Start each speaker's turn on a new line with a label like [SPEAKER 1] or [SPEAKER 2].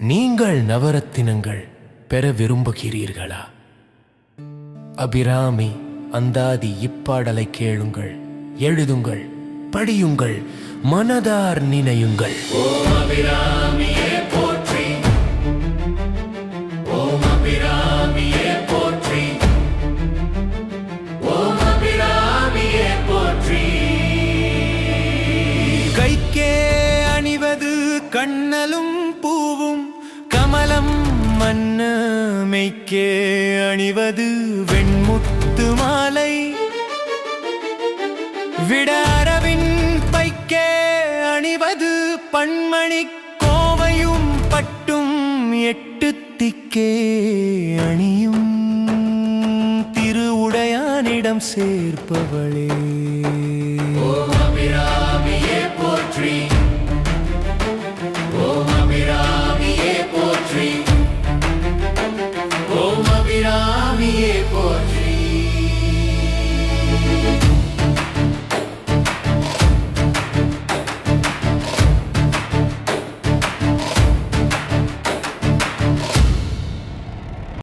[SPEAKER 1] நீங்கள் நவரத்தினங்கள் பெற விரும்புகிறீர்களா? அபிராமி அந்தாதி இப்பாடலை கேளுங்கள் எழுதுங்கள் படியுங்கள் மனதார் நினையுங்கள். கைக்கே அணிவது கண்ணலும் பூவும் மெய்க்கே அணிவது வெண்முத்து மாலை. விடாரவின் பைக்கே அணிவது பண்மணி கோவையும் பட்டும் எட்டு திக்கே அணியும். திருவுடையானிடம் சேர்ப்பவளே.
[SPEAKER 2] அபிராமியே போற்றி ஓம் அபிராமியே போற்றி